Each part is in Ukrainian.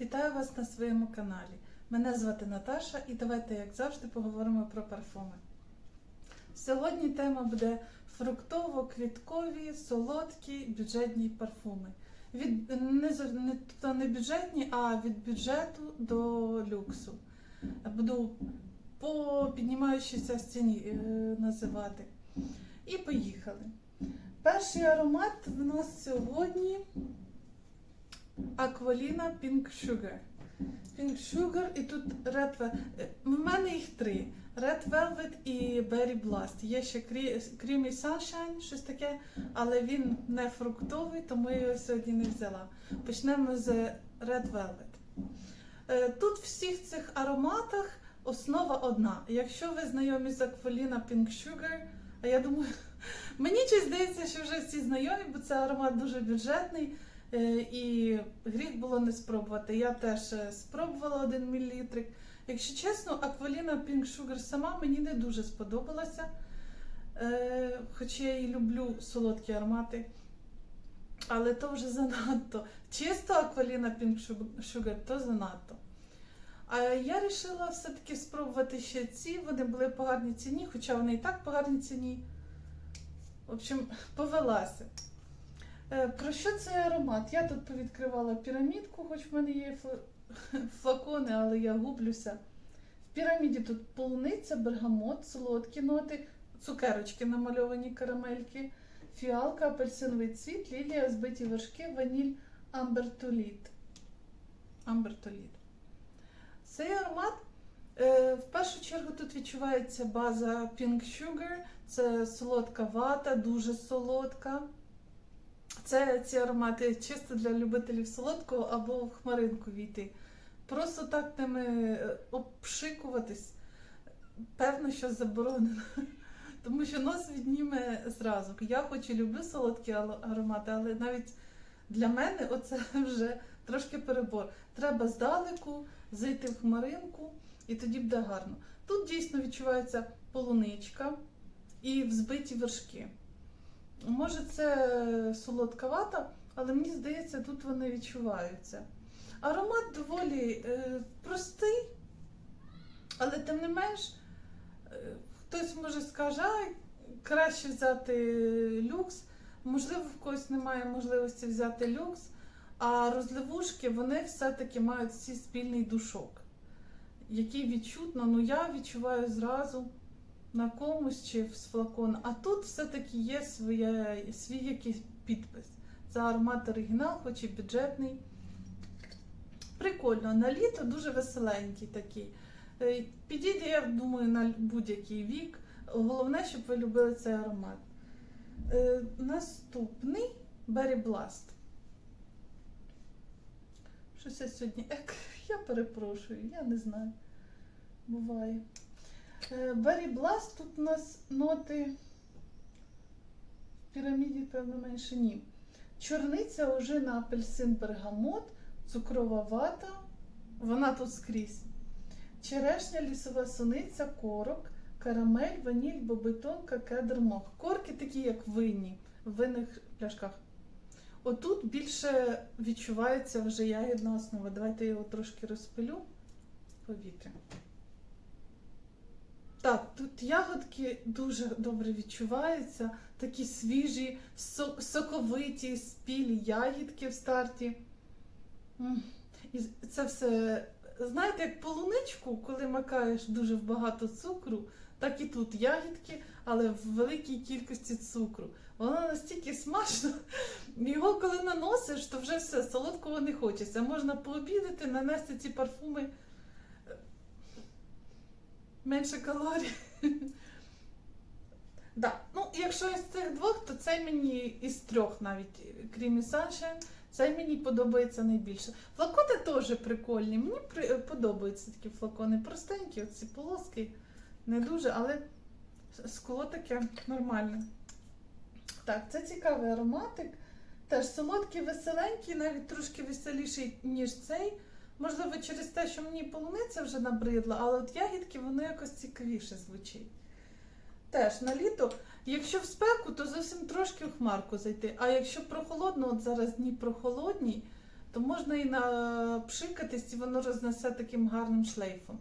Вітаю вас на своєму каналі. Мене звати Наташа і давайте, як завжди, поговоримо про парфуми. Сьогодні тема буде фруктово-квіткові, солодкі бюджетні парфуми. Від, не, не, тобто не бюджетні, а від бюджету до люксу. Буду по піднімаючійся стіні е, називати. І поїхали. Перший аромат в нас сьогодні Aqualina Pink Sugar. Pink Sugar і тут Red Velvet. Е, В мене їх три: Red Velvet і Berry Blast. Є ще Cre- Creamy Sunshine, щось таке, але він не фруктовий, тому я його сьогодні не взяла. Почнемо з Red Velvet. Е, Тут в всіх цих ароматах основа одна. Якщо ви знайомі з Aqualina Pink Sugar, а я думаю, мені щось здається, що вже всі знайомі, бо це аромат дуже бюджетний. Е, І гріх було не спробувати. Я теж е, спробувала один мілілітрик. Якщо чесно, Aqualina Pink Sugar сама мені не дуже сподобалася. Е, Хоча я і люблю солодкі аромати. Але то вже занадто. Чисто Aqualina Pink Sugar то занадто. А я вирішила все-таки спробувати ще ці. Вони були по гарній ціні, хоча вони і так по гарній ціні. В общем, повелася. Е, Про що цей аромат? Я тут повідкривала пірамідку, хоч в мене є флакони, але я гублюся. В піраміді тут полуниця, бергамот, солодкі ноти, цукерочки намальовані карамельки, фіалка, апельсиновий цвіт, лілія, збиті вершки, ваніль, амбертоліт. Амбертоліт. Цей аромат е, в першу чергу тут відчувається база Pink Sugar. Це солодка вата, дуже солодка. Це ці аромати чисто для любителів солодкого або в хмаринку війти. Просто так ними е, обшикуватись, певно, що заборонено. Тому що нос відніме зразу. Я хоч і люблю солодкі аромати, але навіть для мене оце вже трошки перебор. Треба здалеку зайти в хмаринку, і тоді буде гарно. Тут дійсно відчувається полуничка і взбиті вершки. Може, це солодка вата, але мені здається, тут вони відчуваються. Аромат доволі е, простий, але тим не менш, е, хтось може скаже, а краще взяти люкс. Можливо, в когось немає можливості взяти люкс, а розливушки вони все-таки мають всі спільний душок, який відчутно, ну я відчуваю зразу на комусь чи з флакона. А тут все-таки є своє, свій якийсь підпис. Це аромат оригінал, хоч і бюджетний. Прикольно, на літо дуже веселенький такий. Е, Підійде, я думаю, на будь-який вік. Головне, щоб ви любили цей аромат. Е, Наступний Berry Blast. Щось я сьогодні. Я перепрошую, я не знаю. Буває. Е, Berry Blast тут у нас ноти в піраміді, певно, менше ні. Чорниця, ожина, апельсин, бергамот, цукрова вата. Вона тут скрізь. Черешня, лісова суниця, корок, карамель, ваніль, бобитонка, кедр, мох. Корки такі, як винні, в винних пляшках. Отут більше відчувається вже ягідна основа. Давайте я його трошки розпилю повітря. Так, тут ягодки дуже добре відчуваються, такі свіжі, соковиті, спілі ягідки в старті. І це все, знаєте, як полуничку, коли макаєш дуже багато цукру, так і тут ягідки, але в великій кількості цукру. Воно настільки смачно. Його коли наносиш, то вже все, солодкого не хочеться. Можна пообідати, нанести ці парфуми. Менше калорій. Да. Ну, якщо із цих двох, то цей мені із трьох навіть Creamy Sunshine, цей мені подобається найбільше. Флакони теж прикольні. Мені подобаються такі флакони. Простенькі, оці полоски. Не дуже, але скло таке нормальне. Так, це цікавий ароматик. Теж солодкий, веселенький, навіть трошки веселіший, ніж цей. Можливо, через те, що мені полуниця вже набридла, але от ягідки воно якось цікавіше звучить. Теж на літо, якщо в спеку, то зовсім трошки в хмарку зайти. А якщо прохолодно, от зараз дні прохолодні, то можна і напшикатись, і воно рознесе таким гарним шлейфом.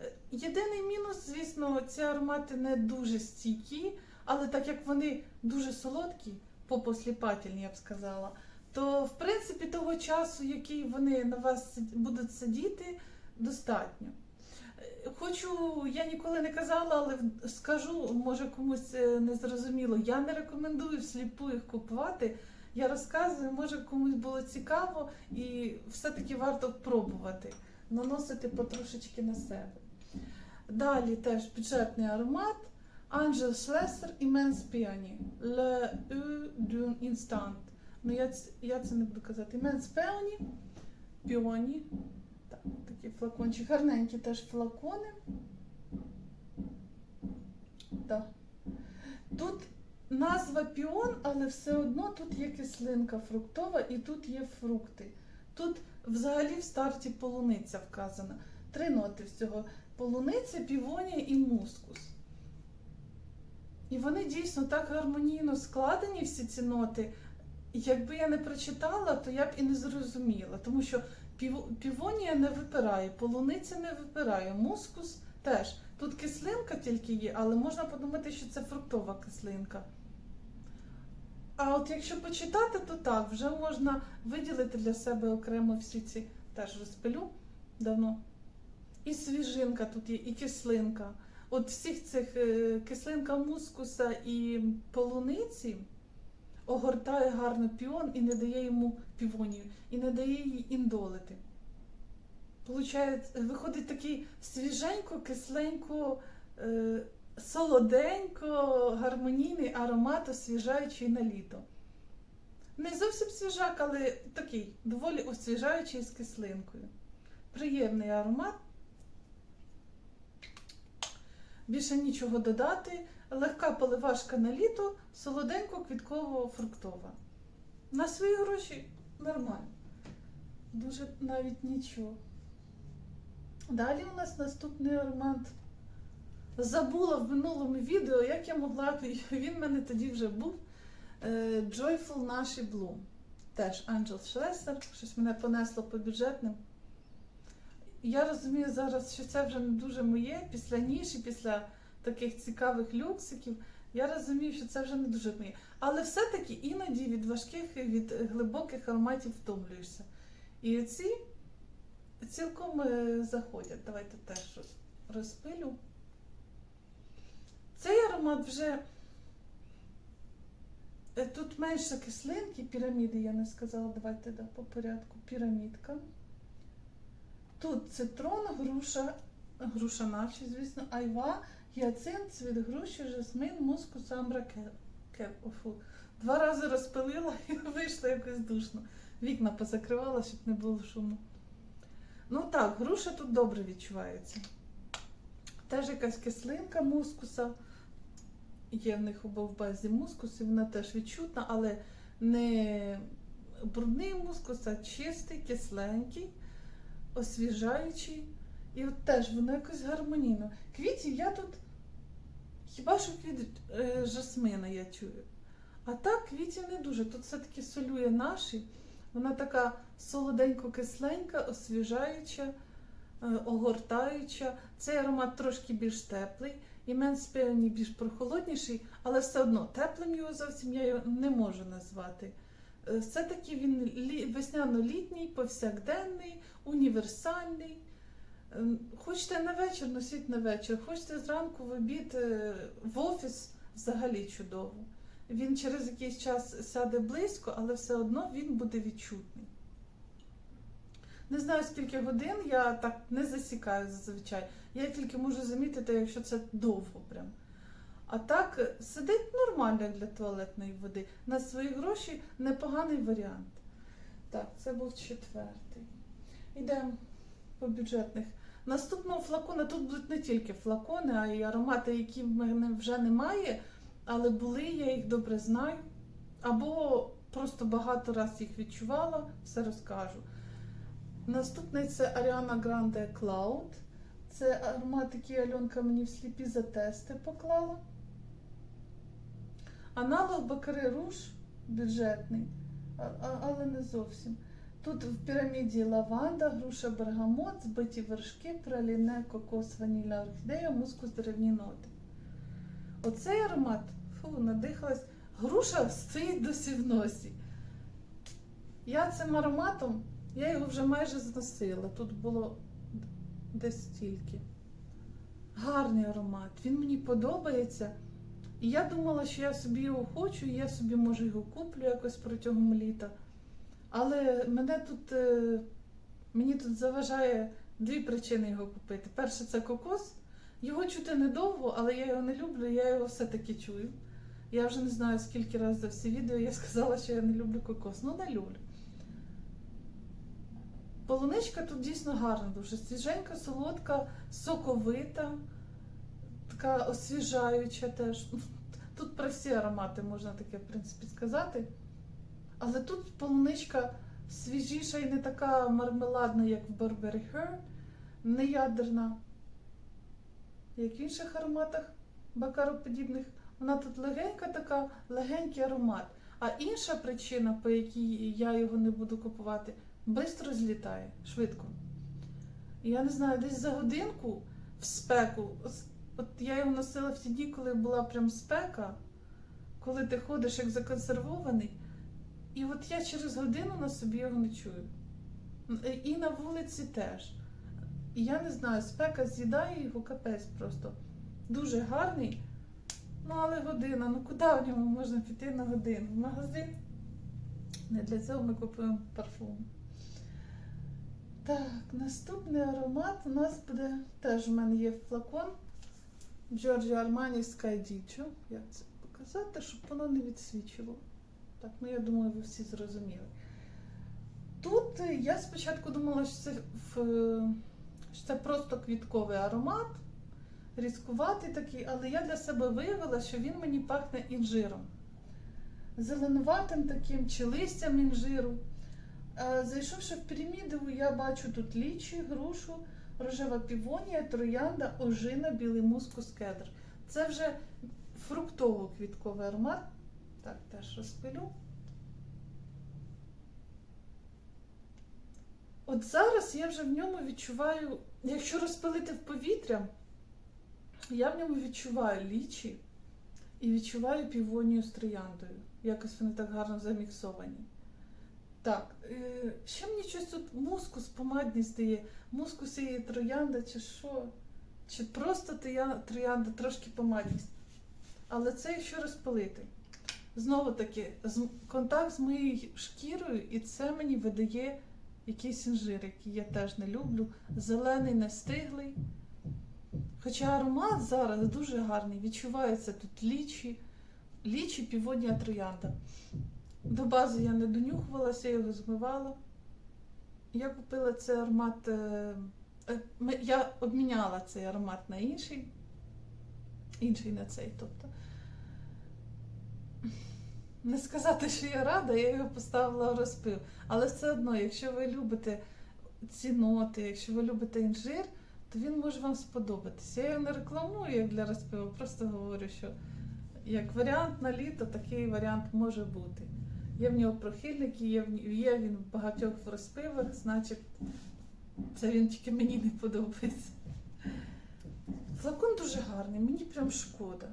Е, Єдиний мінус, звісно, ці аромати не дуже стійкі, але так як вони дуже солодкі, попосліпательні, я б сказала, то в принципі того часу, який вони на вас будуть сидіти, достатньо. Хочу, я ніколи не казала, але скажу, може комусь е, не зрозуміло. Я не рекомендую всліпу їх купувати. Я розказую, може комусь було цікаво, і все-таки варто пробувати, наносити потрошечки на себе. Далі теж бюджетний аромат. Angel Schlesser Immense Peony. Le Eau d'un Instant. Ну, я, я це не буду казати. Peony. Peony. Так, такі флакончик. Гарненькі теж флакони. Так. Тут назва піон, але все одно тут є кислинка фруктова і тут є фрукти. Тут взагалі в старті полуниця вказана. Три ноти всього: полуниця, півонія і мускус. І вони дійсно так гармонійно складені, всі ці ноти. Якби я не прочитала, то я б і не зрозуміла, тому що пів- півонія не випирає, полуниця не випирає, мускус теж. Тут кислинка тільки є, але можна подумати, що це фруктова кислинка. А от якщо почитати, то так, вже можна виділити для себе окремо всі ці теж розпилю давно. І свіжинка тут є, і кислинка. От всіх цих е, кислинка мускуса і полуниці огортає гарно піон і не дає йому півонію, і не дає їй індолити. Получається, виходить такий свіженько, кисленько, е, солоденько, гармонійний аромат, освіжаючий на літо. Не зовсім свіжак, але такий доволі освіжаючий з кислинкою. Приємний аромат. Більше нічого додати. Легка поливашка на літо, солоденько квітково-фруктова. На свої гроші нормально. Дуже навіть нічого. Далі у нас наступний аромат. Забула в минулому відео, як я могла, він в мене тоді вже був. Е, Joyful Наші Bloom. Теж Angel Schlesser, щось мене понесло по бюджетним. Я розумію зараз, що це вже не дуже моє, після ніші, після таких цікавих люксиків. Я розумію, що це вже не дуже моє. Але все-таки іноді від важких від глибоких ароматів втомлюєшся. І ці цілком е, заходять. Давайте теж розпилю. Цей аромат вже е, тут менше кислинки, піраміди, я не сказала, давайте да, по порядку. Пірамідка. Тут цитрон, груша, груша наші, звісно, айва, гіацинт, цвіт груші, жасмин, мускус, амбра, ке- ке- офу. Два рази розпилила і вийшло якось душно. Вікна позакривала, щоб не було шуму. Ну так, груша тут добре відчувається. Теж якась кислинка мускуса. Є в них у базі мускус, і вона теж відчутна, але не брудний мускус, а чистий, кисленький, освіжаючий. І от теж воно якось гармонійно. Квітів я тут хіба що квіт е, жасмина я чую. А так квітів не дуже. Тут все-таки солює наші. Вона така солоденько-кисленька, освіжаюча, е, огортаюча. Цей аромат трошки більш теплий. Імен спевні більш прохолодніший, але все одно теплим його зовсім я його не можу назвати. Е, Все-таки він весняно-літній, повсякденний, універсальний. Е, Хочете на вечір, носіть на вечір, хочете зранку в обід е, в офіс взагалі чудово. Він через якийсь час сяде близько, але все одно він буде відчутний. Не знаю, скільки годин, я так не засікаю зазвичай. Я тільки можу замітити, якщо це довго прям. А так е, сидить нормально для туалетної води. На свої гроші непоганий варіант. Так, це був четвертий. Йдемо по бюджетних. Наступного флакона тут будуть не тільки флакони, а й аромати, які в мене вже немає, але були, я їх добре знаю. Або просто багато раз їх відчувала, все розкажу. Наступний це Ariana Grande Cloud. Це аромат, який Альонка мені в сліпі затести поклала. Аналог Бакари Руш бюджетний, але не зовсім. Тут в піраміді лаванда, груша бергамот, збиті вершки, праліне, кокос, ваніля, орхідея, мускус, деревні ноти. Оцей аромат, фу, надихалась. Груша стоїть досі в носі. Я цим ароматом, я його вже майже зносила. Тут було десь стільки. Гарний аромат, він мені подобається. І я думала, що я собі його хочу, і я собі може його куплю якось протягом літа. Але мене тут, е, мені тут заважає дві причини його купити. Перше, це кокос. Його чути недовго, але я його не люблю, я його все-таки чую. Я вже не знаю, скільки разів за всі відео я сказала, що я не люблю кокос. Ну, не люблю. Полуничка тут дійсно гарна, дуже свіженька, солодка, соковита, така освіжаюча теж. Тут про всі аромати можна таке, в принципі, сказати. Але тут полуничка свіжіша і не така мармеладна, як в Burberry Her, не ядерна, як в інших ароматах бакароподібних. Вона тут легенька така, легенький аромат. А інша причина, по якій я його не буду купувати, швидко злітає, швидко. Я не знаю, десь за годинку в спеку. От я його носила в ті дні, коли була прям спека, коли ти ходиш як законсервований. І от я через годину на собі його не чую. І на вулиці теж. І я не знаю, спека з'їдає його капець просто. Дуже гарний. Ну, але година, ну куди в ньому можна піти на годину? В магазин? Не для цього ми купуємо парфум. Так, наступний аромат у нас буде теж у мене є флакон Giorgio Armani Sky Dicio. Як це показати, щоб воно не відсвічило. Так, ну я думаю, ви всі зрозуміли. Тут е, я спочатку думала, що це, що це просто квітковий аромат, різкуватий такий, але я для себе виявила, що він мені пахне інжиром. Зеленуватим таким чи листям інжиру. Е, Зайшовши в піраміду, я бачу тут лічі, грушу, рожева півонія, троянда, ожина, білий мускус, кедр. Це вже фруктово-квітковий аромат. Так, теж розпилю. От зараз я вже в ньому відчуваю, якщо розпилити в повітря, я в ньому відчуваю лічі і відчуваю півонію з трояндою. Якось вони так гарно заміксовані. Так, е, ще мені щось тут мускус помадність дає. Мускус і троянда, чи що? Чи просто троянда, трошки помадність. Але це якщо розпилити. Знову таки, контакт з моєю шкірою, і це мені видає якийсь інжир, який я теж не люблю. Зелений, нестиглий. Хоча аромат зараз дуже гарний, відчувається тут лічі, лічі, півонія троянда. До бази я не донюхувалася, я його змивала. Я купила цей аромат. е, е, Я обміняла цей аромат на інший. Інший на цей. Тобто. Не сказати, що я рада, я його поставила в розпив. Але все одно, якщо ви любите ці ноти, якщо ви любите інжир, то він може вам сподобатися. Я його не рекламую як для розпиву, просто говорю, що як варіант на літо, такий варіант може бути. Є в нього прохильники, є, є він в багатьох розпивах, значить, це він тільки мені не подобається. Флакон дуже гарний, мені прям шкода.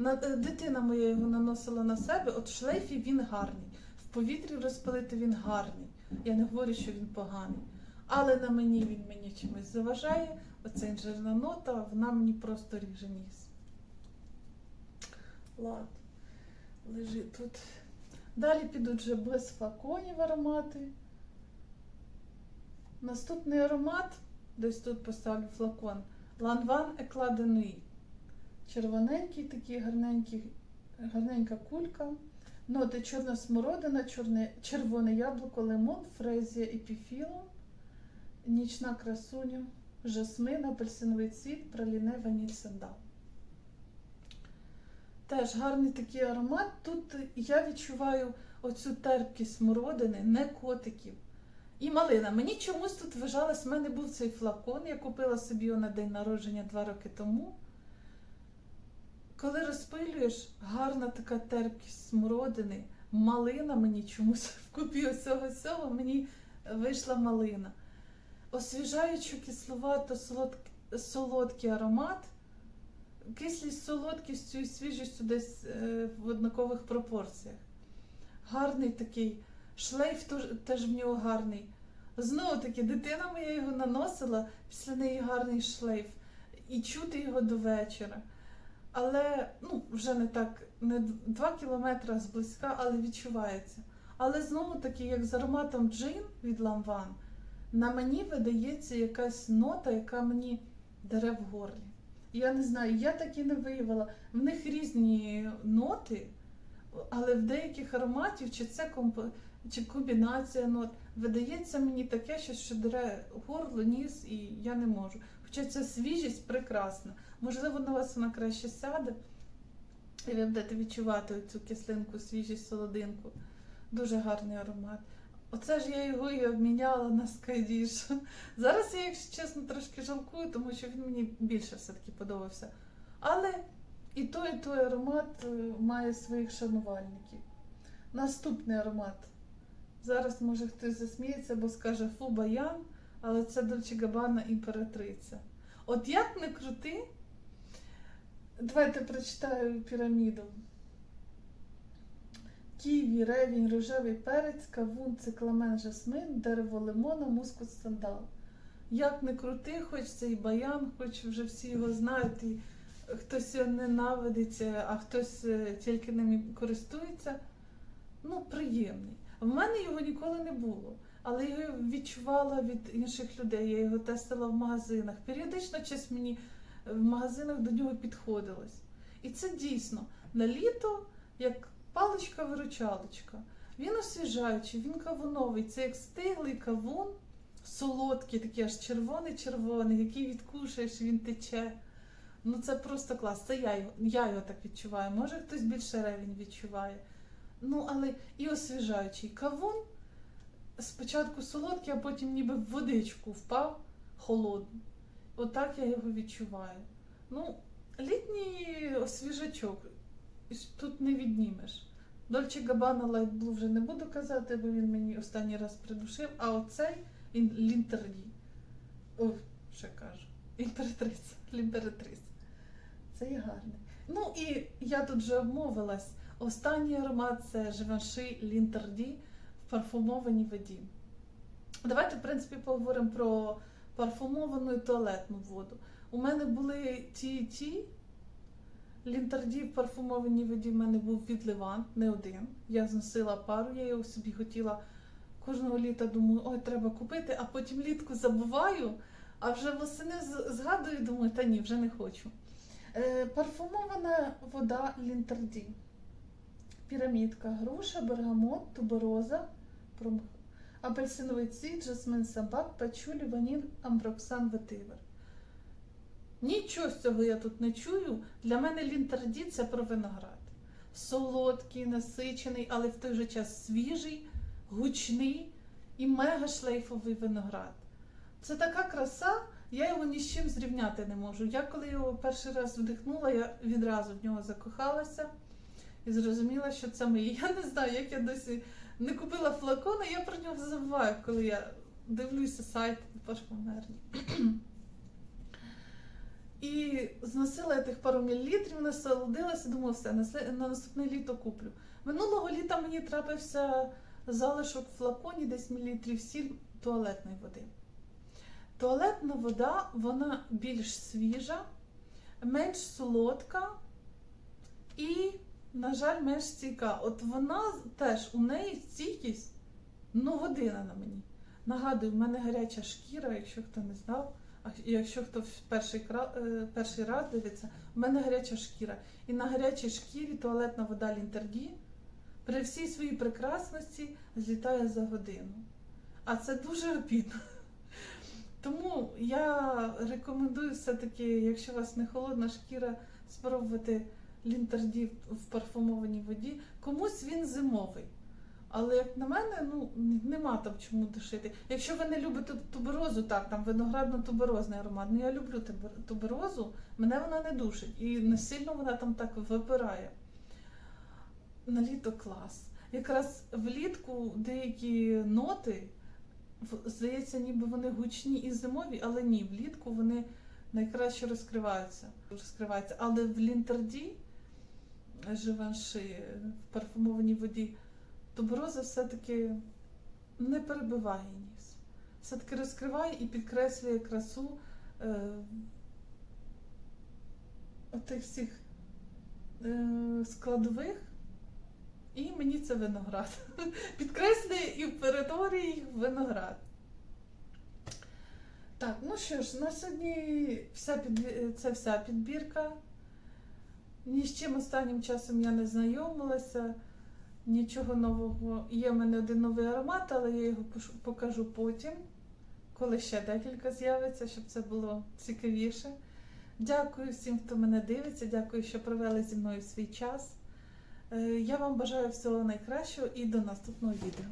Е, дитина моя його наносила на себе, от в шлейфі він гарний. В повітрі розпилити він гарний. Я не говорю, що він поганий. Але на мені він мені чимось заважає. Оця інжирна нота, вона мені просто ріже ніс. Ладно, лежить тут. Далі підуть вже без флаконів аромати. Наступний аромат, десь тут поставлю флакон. Ланван Nuit. Червоненький, такий гарненький, гарненька кулька. Ноти чорна смородина, чорне, червоне яблуко, лимон, фрезія епіфілум, нічна красуня, жасмин, апельсиновий цвіт, праліне, ваніль, сандал. Теж гарний такий аромат. Тут я відчуваю оцю терпкість смородини, не котиків. І малина. Мені чомусь тут вважалось, в мене був цей флакон, я купила собі його на день народження два роки тому. Коли розпилюєш, гарна така терпкість смородини, малина мені чомусь в купі ось цього всього мені вийшла малина. Освіжаючу кисловато солодкий аромат, кислість солодкістю і свіжістю десь е, в однакових пропорціях. Гарний такий шлейф теж в нього гарний. Знову таки, дитина моя його наносила, після неї гарний шлейф, і чути його до вечора. Але ну, вже не так, не 2 кілометри зблизька, але відчувається. Але знову таки, як з ароматом джин від Ламван, на мені видається якась нота, яка мені дере в горлі. Я не знаю, я так і не виявила. В них різні ноти, але в деяких ароматів, чи це. Чи комбінація нот, видається мені таке, що, що дере горло, ніс, і я не можу. Хоча ця свіжість прекрасна. Можливо, на вас вона краще сяде, і ви будете відчувати цю кислинку, свіжість, солодинку. Дуже гарний аромат. Оце ж я його і обміняла на Skydish. Зараз я, якщо чесно, трошки жалкую, тому що він мені більше все-таки подобався. Але і той, і той аромат е, має своїх шанувальників. Наступний аромат. Зараз може хтось засміється, бо скаже фу баян, але це Дольче Габана імператриця. От як не крути, давайте прочитаю піраміду. Ківі, ревінь, рожевий перець, кавун, цикламен, жасмин, дерево лимона, мускус, сандал. Як не крути, хоч цей баян, хоч вже всі його знають, і хтось його ненавидить, а хтось е, тільки ним користується. Ну, приємний. В мене його ніколи не було, але я його відчувала від інших людей. Я його тестила в магазинах. Періодично щось мені в магазинах до нього підходилось. І це дійсно на літо як паличка-виручалочка. Він освіжаючий, він кавуновий. Це як стиглий кавун, солодкий, такий аж червоний-червоний, який відкушаєш, він тече. Ну це просто клас. Це я його, я його так відчуваю. Може хтось більше ревень відчуває. Ну, але і освіжаючий кавун. Спочатку солодкий, а потім ніби в водичку впав холодний. Отак я його відчуваю. Ну, літній освіжачок. Тут не віднімеш. Дольче Габана Light Blue вже не буду казати, бо він мені останній раз придушив. А оцей ін- Лінтерді. О, ще кажу. Імператриця. Лімператриця. Це є гарний. Ну і я тут вже обмовилась. Останній аромат це Живанши Лінтерді в парфумованій воді. Давайте, в принципі, поговоримо про парфумовану і туалетну воду. У мене були ті і ті. Лінтерді в парфумованій воді в мене був від Ливан, не один. Я зносила пару, я його собі хотіла кожного літа думаю, ой, треба купити, а потім літку забуваю, а вже восени згадую, думаю, та ні, вже не хочу. Е, парфумована вода Лінтерді. Пірамідка, груша, бергамот, тубероза, апельсиновий цвіт, жасмин сабак, пачулі, ваніль, амброксан, ветивер. Нічого з цього я тут не чую. Для мене лінтерді це про виноград. Солодкий, насичений, але в той же час свіжий, гучний і мега шлейфовий виноград. Це така краса, я його ні з чим зрівняти не можу. Я коли його перший раз вдихнула, я відразу в нього закохалася і зрозуміла, що це моє. Я не знаю, як я досі не купила флакони, я про нього забуваю, коли я дивлюся сайт парфумерні. І зносила я тих пару мілілітрів, насолодилася, думала, все, на наступне літо куплю. Минулого літа мені трапився залишок в флаконі, десь мілілітрів 7 туалетної води. Туалетна вода, вона більш свіжа, менш солодка і, на жаль, менш стійка. От вона теж у неї стійкість, ну, година на мені. Нагадую, в мене гаряча шкіра, якщо хто не знав. А якщо хто перший, е, перший раз дивиться, в мене гаряча шкіра. І на гарячій шкірі туалетна вода Лінтерді при всій своїй прекрасності злітає за годину. А це дуже обідно. Тому я рекомендую все-таки, якщо у вас не холодна шкіра, спробувати Лінтерді в парфумованій воді. Комусь він зимовий. Але як на мене, ну нема там чому душити. Якщо ви не любите туберозу, так, там виноградно-туберозний аромат. Ну я люблю тубер- туберозу, мене вона не душить. І не сильно вона там так випирає. На літо клас. Якраз влітку деякі ноти здається, ніби вони гучні і зимові, але ні, влітку вони найкраще розкриваються. розкриваються. Але в лінтерді живанши в парфумованій воді, тубероза все-таки не перебиває ніс. Все-таки розкриває і підкреслює красу е, отих всіх е, складових. І мені це виноград. Підкреслює і в території виноград. Так, ну що ж, на сьогодні вся підбі... це вся підбірка. Ні з чим останнім часом я не знайомилася, нічого нового. Є в мене один новий аромат, але я його покажу потім, коли ще декілька з'явиться, щоб це було цікавіше. Дякую всім, хто мене дивиться, дякую, що провели зі мною свій час. Е, Я вам бажаю всього найкращого і до наступного відео.